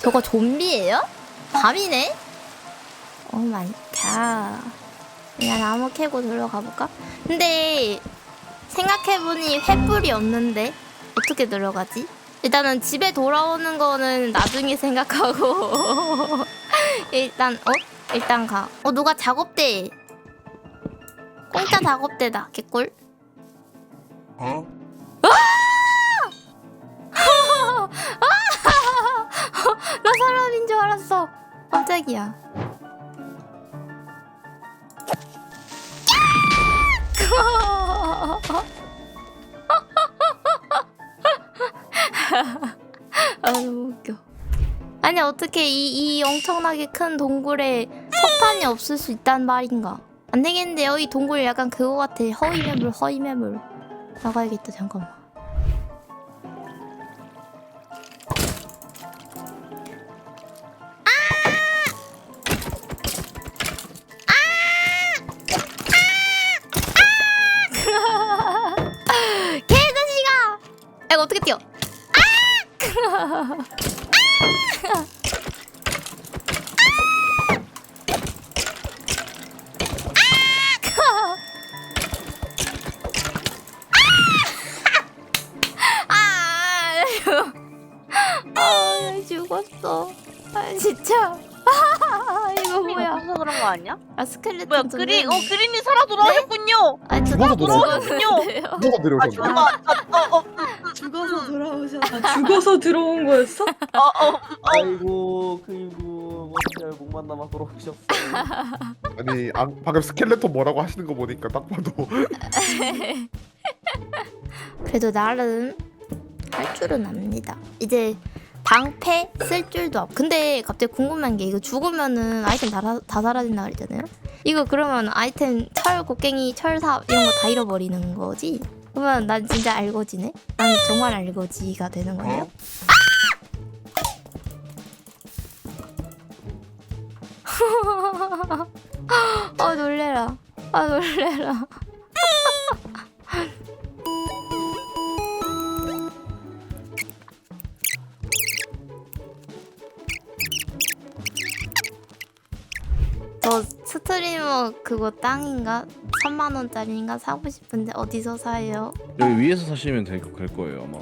저거 좀비예요? 밤이네? 오 갓. 그냥 나무 캐고 들어가 볼까? 근데 생각해보니 횃불이 없는데 어떻게 들어가지? 일단은 집에 돌아오는 거는 나중에 생각하고 일단 어? 일단 가. 어 누가 작업대. 공짜 작업대다. 개꿀. 어? 깜짝이야. 아 너무 웃겨. 아니 어떻게 이, 이 엄청나게 큰 동굴에 석탄이 없을 수 있단 말인가? 안 되겠는데요. 이 동굴 약간 그거 같아. 허위 매물, 허위 매물. 나가야겠다. 잠깐만. 아! 아, 죽었어. 아, 진짜. 아, 이거 뭐야? 없어서 그런 거 아니야? 아, 스켈레톤 뭐야 좀 그림 어. 그림이 살아 돌아오셨군요. 아, 저 죽어서 돌아오셨군요. 누가 아 내려오셨네? 잠깐만. 어어 죽어서 돌 죽어서 들어온 거였어? 어, 어, 아이고 그이고 멋지야 목만 남아 돌아오셨어 아니 아, 방금 스켈레톤 뭐라고 하시는 거 보니까 딱 봐도 그래도 나름 할 줄은 압니다. 이제 방패 쓸 줄도 없. 근데 갑자기 궁금한 게 이거 죽으면은 아이템 다, 사- 다 사라진다 그랬잖아요. 이거 그러면 아이템 철 곡괭이 철삽 이런 거 다 잃어버리는 거지? 그러면 난 진짜 알거지네. 난 정말 알거지가 되는 거예요. 어? 아 놀래라. 아 놀래라. 스트리머 그거 땅인가 3만 원짜리인가 사고 싶은데 어디서 사요? 여기 위에서 사시면 될, 될 거예요 아마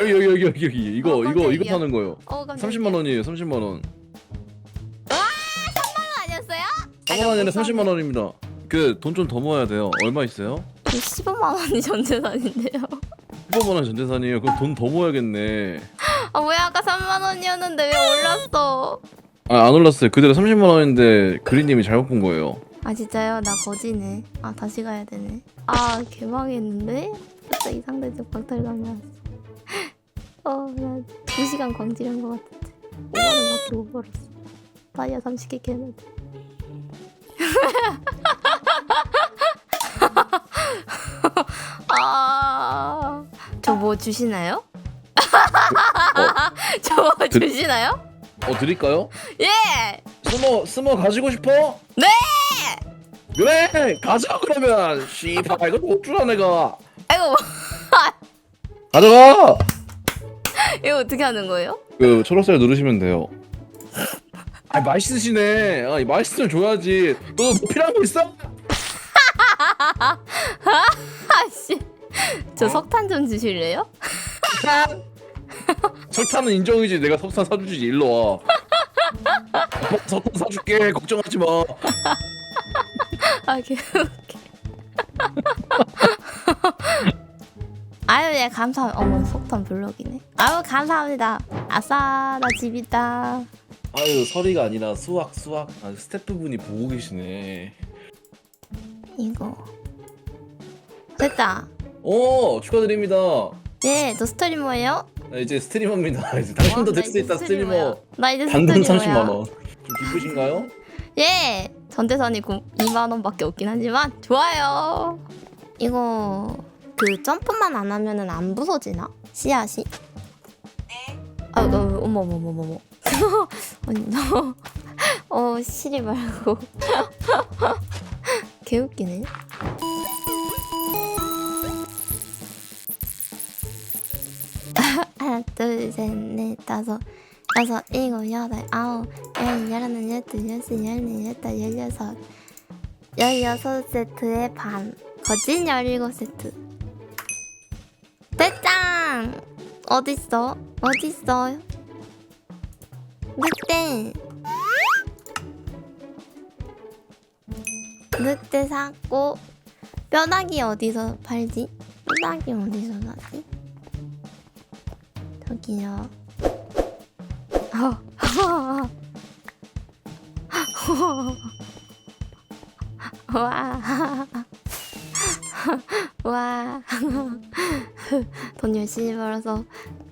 여기 여기 여기 여기 여기 이거 어, 이거 이거 깜짝이야. 파는 거요 어 깜짝이야. 30만 원이에요 30만 원 아니었어요? 3만 원이 아니라 30만 원입니다 그 돈 좀 더 모아야 돼요 얼마 있어요? 저 15만 원이 전재산인데요. 15만 원 전재산이에요 그럼 돈 더 모아야겠네 아왜 아까 3만 원이었는데 왜 올랐어? 아 안 올랐어요 그대로 30만 원인데 그린님이 잘못 본 거예요 아 진짜요? 나 거지네. 아 다시 가야 되네. 아 개망했는데? 갑자기 상대적 박탈 당했어. 어나 2시간 광질한 것 같은데 5만 원밖에 못 벌었어. 다이아 30개 캐는데. 아, 저 뭐 주시나요? 저 뭐 드- 주시나요? 어 드릴까요? 예! 스모 스모 가지고 싶어? 네! 그래 가자 그러면. 씨발 이거 못 주라 내가. 아이고, 뭐, 가져가! 이거 어떻게 하는 거예요? 그 초록색 누르시면 돼요. 아 맛있으시네. 아 맛있으면 줘야지. 너 뭐 필요한 거 있어? 아씨, 저 석탄 좀 주실래요? 석탄은 인정이지. 내가 석탄 사주지. 일로 와. 석탄 사줄게. 걱정하지 마 아, 개웃기. 아유, 예, 감사합니다. 어머, 석탄 블럭이네. 아유, 감사합니다. 아싸, 나집 있다. 아유 서리가 아니라 수학 수학 아, 스태프분이 보고 계시네 이거. 됐다. 오 축하드립니다 예, 저 스트리머예요? 아, 이제 스트리머입니다 이제 당신도 와, 나 될 수 이제 있다 스트리머 스트리머야. 나 이제 단돈 스트리머야. 30만 원 좀 기쁘신가요? 예! 전재산이 2만 원밖에 없긴 하지만 좋아요. 이거 그 점프만 안 하면은 안 부서지나? 씨앗이? 네. 아, 어, 어머 어머 어머 어머. 아니 너, 어 시리 말고. 개웃기네. 하나 둘 셋 넷 다섯 여섯, 일곱, 여덟, 아홉, 열, 열하나, 열둘, 열셋, 열넷, 열다섯, 열여섯. 열여섯 세트의 반. 거진 열일곱 세트. 대짱! 어딨어? 어딨어? 늑대! 늑대 샀고, 뼈다귀 어디서 팔지? 뼈다귀 어디서 사지? 저기요. 와. 와. 돈 열심히 벌어서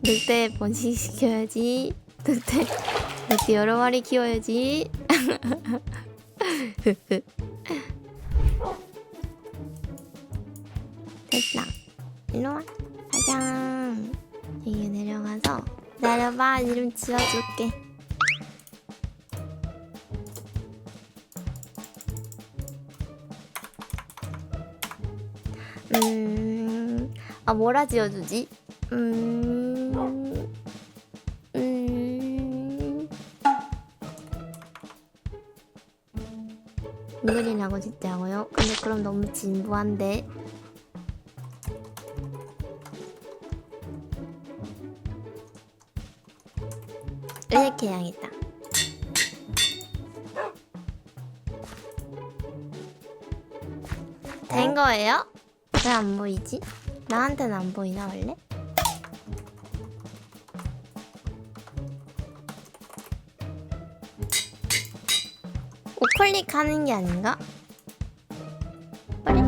늑대 번식시켜야지. 늑대, 늑대 여러 마리 키워야지. 됐다. 일로 와. 가장. 여기 내려가서 내려봐. 이름 지어줄게. 음, 아 뭐라 지어주지? 음, 음, 잉글이라고 짓자고요? 근데 그럼 너무 진부한데. 이렇게 해야겠다. 된 거예요? 왜 안 보이지? 나한테는 안 보이나 원래? 우클릭하는 게 아닌가? 그래?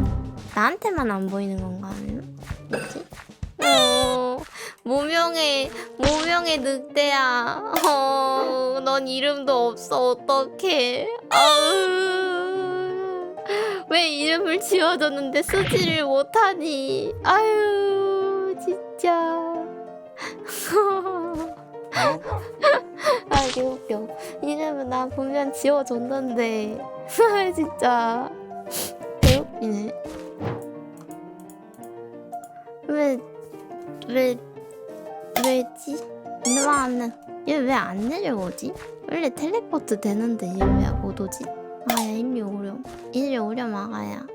나한테만 안 보이는 건가 아니면? 뭐지? 어, 모명의 모명의 늑대야. 어, 넌 이름도 없어 어떡해? 아우. 왜 이름을 지어줬는데 쓰지를 못하니? 아유, 진짜. 아, 개웃겨. 이름은 나 분명 지어줬는데. 진짜. 개웃기네. 왜, 왜, 왜지? 일로와는 얘 왜 안 내려오지? 원래 텔레포트 되는데 얘 왜 못 오지? 아, 야, 일리 오렴. 일리 오렴, 아가야.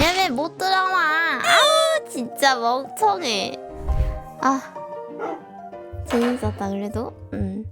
얘 왜 못 들어와? 아우, 진짜 멍청해. 아, 재밌었다, 그래도. 음.